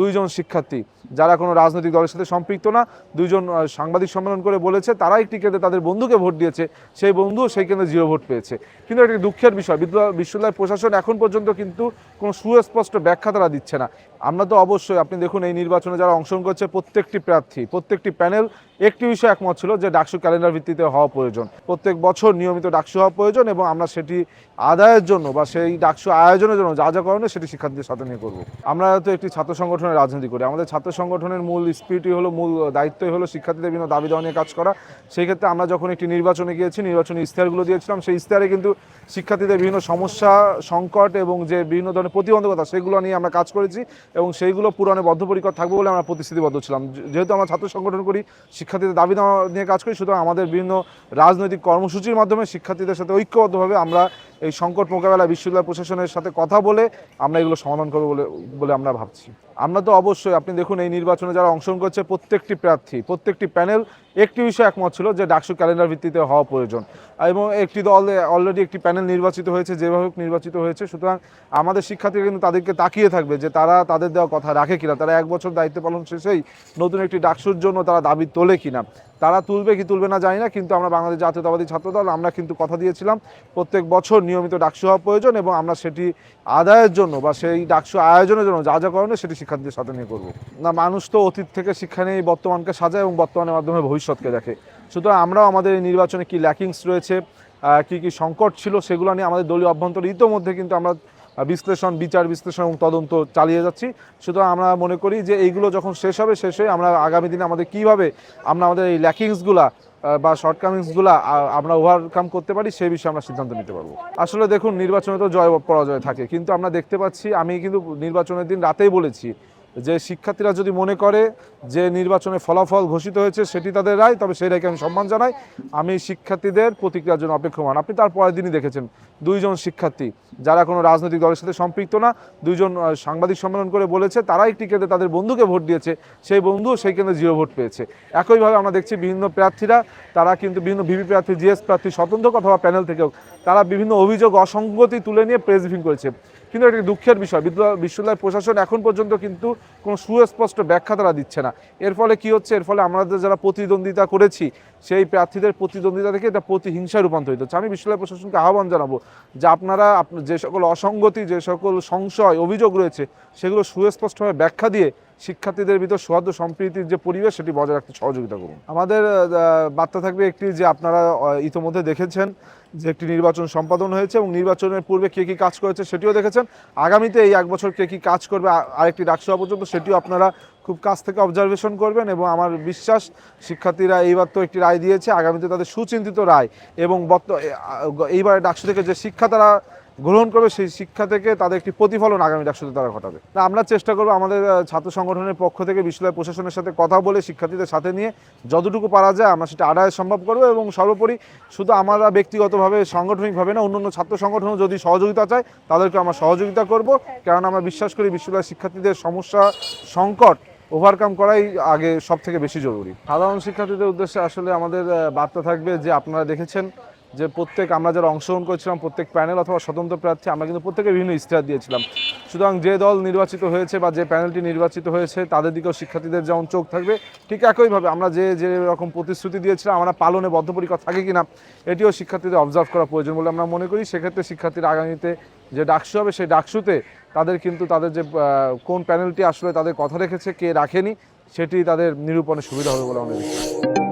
দুইজন শিক্ষার্থী, যারা কোনো রাজনৈতিক দলের সাথে সম্পৃক্ত না, দুইজন সাংবাদিক সম্মেলন করে বলেছে তারা একটি কেন্দ্রে তাদের বন্ধুকে ভোট দিয়েছে, সেই বন্ধুও সেই কেন্দ্রে জিরো ভোট পেয়েছে। কিন্তু একটি দুঃখের বিষয় বিদ্যালয় বিশ্ববিদ্যালয় প্রশাসন এখন পর্যন্ত কিন্তু কোনো সুস্পষ্ট ব্যাখ্যা তারা দিচ্ছে না। আমরা তো অবশ্যই, আপনি দেখুন, এই নির্বাচনে যারা অংশগ্রহণ করছে, প্রত্যেকটি প্রার্থী, প্রত্যেকটি প্যানেল একটি বিষয়ে একমত ছিল যে ডাকসু ক্যালেন্ডার ভিত্তিতে হওয়া প্রয়োজন। প্রত্যেক বছর নিয়মিত ডাকসু হওয়া প্রয়োজন এবং আমরা সেটি আদায়ের জন্য বা সেই ডাকসু আয়োজনের জন্য যা যা করণীয় সেটি শিক্ষার্থীদের সাথে নিয়ে করব। আমরা তো একটি ছাত্র সংগঠনের রাজনীতি করি। আমাদের ছাত্র সংগঠনের মূল স্পিরিটই হলো, মূল দায়িত্বই হলো শিক্ষার্থীদের বিভিন্ন দাবি দেওয়া নিয়ে কাজ করা। সেই ক্ষেত্রে আমরা যখন একটি নির্বাচনে গিয়েছি, নির্বাচনী ইশতেহারগুলো দিয়েছিলাম, সেই ইশতেহারে কিন্তু শিক্ষার্থীদের বিভিন্ন সমস্যা, সংকট এবং যে বিভিন্ন ধরনের প্রতিবন্ধকতা, সেগুলো নিয়ে আমরা কাজ করেছি। এবং সেইগুলো পূরণে বদ্ধপরিকর থাকব বলে আমরা প্রতিশ্রুতিবদ্ধ ছিলাম। যেহেতু আমরা ছাত্র সংগঠন করি, শিক্ষার্থীদের দাবি নিয়ে কাজ করি, সুতরাং আমাদের বিভিন্ন রাজনৈতিক কর্মসূচির মাধ্যমে শিক্ষার্থীদের সাথে ঐক্যবদ্ধভাবে আমরা এই সংকট মোকাবেলা বিশ্ববিদ্যালয় প্রশাসনের সাথে কথা বলে আমরা এগুলো সমাধান করব বলে বলে আমরা ভাবছি। আমরা তো অবশ্যই, আপনি দেখুন এই নির্বাচনে যারা অংশগ্রহণ করছে, প্রত্যেকটি প্রার্থী, প্রত্যেকটি প্যানেল একটি বিষয়ে একমত ছিল যে ডাকসু ক্যালেন্ডার ভিত্তিতে হওয়া প্রয়োজন। এবং একটি দল অলরেডি একটি প্যানেল নির্বাচিত হয়েছে, যেভাবে নির্বাচিত হয়েছে। সুতরাং আমাদের শিক্ষার্থীরা কিন্তু তাদেরকে তাকিয়ে থাকবে যে তারা তাদের দেওয়া কথা রাখে কিনা। তারা এক বছর দায়িত্ব পালন শেষেই নতুন একটি ডাকসুর জন্য তারা দাবি তোলে কিনা। তারা তুলবে কি তুলবে না জানি না, কিন্তু আমরা বাংলাদেশ জাতীয়তাবাদী ছাত্রদল, আমরা কিন্তু কথা দিয়েছিলাম, প্রত্যেক বছর নিয়মিত ডাকসু হওয়া প্রয়োজন এবং আমরা সেটি আদায়ের জন্য বা সেই ডাকসু আয়োজনের জন্য যা যা করণীয় সেটি শিক্ষার্থীদের সাথে নিয়ে করব। না, মানুষ তো অতীত থেকে শিক্ষা নিয়ে বর্তমানকে সাজায় এবং বর্তমানের মাধ্যমে ভবিষ্যৎকে দেখে। সুতরাং আমরাও আমাদের এই নির্বাচনে কি ল্যাকিংস রয়েছে কি কি সংকট ছিল সেগুলো নিয়ে আমাদের দলীয় অভ্যন্তরে ইতোমধ্যে কিন্তু আমরা বিশ্লেষণ, বিচার, বিশ্লেষণ এবং তদন্ত চালিয়ে যাচ্ছি। সুতরাং আমরা মনে করি যে এইগুলো যখন শেষ হবে, শেষ হয়ে আমরা আগামী দিনে আমাদের কীভাবে আমরা আমাদের এই ল্যাকিংসগুলা বা শর্টকামিংসগুলো আমরা ওভারকাম করতে পারি, সেই বিষয়ে আমরা সিদ্ধান্ত নিতে পারব। আসলে দেখুন, নির্বাচনে তো জয়, পরাজয় থাকে। কিন্তু আমরা দেখতে পাচ্ছি, আমি কিন্তু নির্বাচনের দিন রাতেই বলেছি যে শিক্ষার্থীরা যদি মনে করে যে নির্বাচনে ফলাফল ঘোষিত হয়েছে, সেটি তাদের রায়, তবে সেই রায়কে আমি সম্মান জানাই। আমি শিক্ষার্থীদের প্রতিক্রিয়ার জন্য অপেক্ষমান আপনি তার পরের দিনই দেখেছেন, দুইজন শিক্ষার্থী, যারা কোনো রাজনৈতিক দলের সাথে সম্পৃক্ত না, দুইজন সাংবাদিক সম্মেলন করে বলেছে তারা একটি কেন্দ্রে তাদের বন্ধুকে ভোট দিয়েছে, সেই বন্ধু সেই কেন্দ্রে জিরো ভোট পেয়েছে। একইভাবে আমরা দেখছি বিভিন্ন প্রার্থীরা, তারা কিন্তু বিভিন্ন ভিভি প্রার্থী, জিএস প্রার্থী স্বতন্ত্র অথবা প্যানেল থেকেও, তারা বিভিন্ন অভিযোগ, অসঙ্গতি তুলে নিয়ে প্রেস করেছে। কিন্তু এটা দুঃখের বিষয়। বিদ্যালয় বিশ্ববিদ্যালয় প্রশাসন এখন পর্যন্ত কিন্তু কোনো সুস্পষ্ট ব্যাখ্যা তারা দিচ্ছে না। এর ফলে কি হচ্ছে? এর ফলে আমাদের যারা প্রতিদ্বন্দ্বিতা করেছি, সেই প্রার্থীদের প্রতিদ্বন্দ্বিতা থেকে এটা প্রতিহিংসায় রূপান্তরিত হচ্ছে। আমি বিশ্ববিদ্যালয় প্রশাসনকে আহ্বান জানাব যে আপনারা আপ- যে সকল অসঙ্গতি, যে সকল সংশয়, অভিযোগ রয়েছে, সেগুলো সুস্পষ্টভাবে ব্যাখ্যা দিয়ে শিক্ষার্থীদের ভিতর সৌহার্দ্য সম্প্রীতির যে পরিবেশ, সেটি বজায় রাখতে সহযোগিতা করুন। আমাদের বার্তা থাকবে একটি যে আপনারা ইতোমধ্যে দেখেছেন যে একটি নির্বাচন সম্পাদন হয়েছে এবং নির্বাচনের পূর্বে কে কী কাজ করেছে সেটিও দেখেছেন। আগামীতে এই এক বছর কে কী কাজ করবে আরেকটি ডাকসু হওয়া পর্যন্ত সেটিও আপনারা খুব কাছ থেকে অবজারভেশন করবেন এবং আমার বিশ্বাস শিক্ষার্থীরা এইবার তো একটি রায় দিয়েছে। আগামীতে তাদের সুচিন্তিত রায় এবং বর্ত- এইবার ডাকসু থেকে যে শিক্ষা তারা গ্রহণ করবে সেই শিক্ষা থেকে তাদের একটি প্রতিফলন আগামী ডাকসুতে তারা ঘটাবে। না আমরা চেষ্টা করব আমাদের ছাত্র সংগঠনের পক্ষ থেকে বিশ্ববিদ্যালয় প্রশাসনের সাথে কথা বলে শিক্ষার্থীদের সাথে নিয়ে যতটুকু পারা যায় আমরা সেটা আদায় সম্ভব করব এবং সর্বোপরি শুধু আমরা ব্যক্তিগতভাবে, সাংগঠনিকভাবে না, অন্যান্য ছাত্র সংগঠনও যদি সহযোগিতা চায় তাদেরকে আমরা সহযোগিতা করব। কারণ আমরা বিশ্বাস করি বিশ্ববিদ্যালয় শিক্ষার্থীদের সমস্যা, সংকট ওভারকাম করাই আগে সব থেকে বেশি জরুরি। সাধারণ শিক্ষার্থীদের উদ্দেশ্যে আসলে আমাদের বার্তা থাকবে যে আপনারা দেখেছেন যে প্রত্যেক আমরা যারা অংশগ্রহণ করেছিলাম, প্রত্যেক প্যানেল অথবা স্বতন্ত্র প্রার্থী, আমরা কিন্তু প্রত্যেকে বিভিন্ন ইস্তেহার দিয়েছিলাম সুতরাং যে দল নির্বাচিত হয়েছে বা যে প্যানেলটি নির্বাচিত হয়েছে, তাদের দিকেও শিক্ষার্থীদের যেমন চোখ থাকবে, ঠিক একইভাবে আমরা যে যে রকম প্রতিশ্রুতি দিয়েছিলাম, আমরা পালনে বদ্ধপরিকর থাকে কিনা, এটিও শিক্ষার্থীদের অবজার্ভ করা প্রয়োজন বলে আমরা মনে করি সেক্ষেত্রে শিক্ষার্থীরা আগামীতে যে ডাকসু হবে, সেই ডাকসুতে তাদের কিন্তু তাদের যে কোন প্যানেলটি আসলে তাদের কথা রেখেছে, কে রাখেনি, সেটি তাদের নিরূপণে সুবিধা হবে বলে আমরা।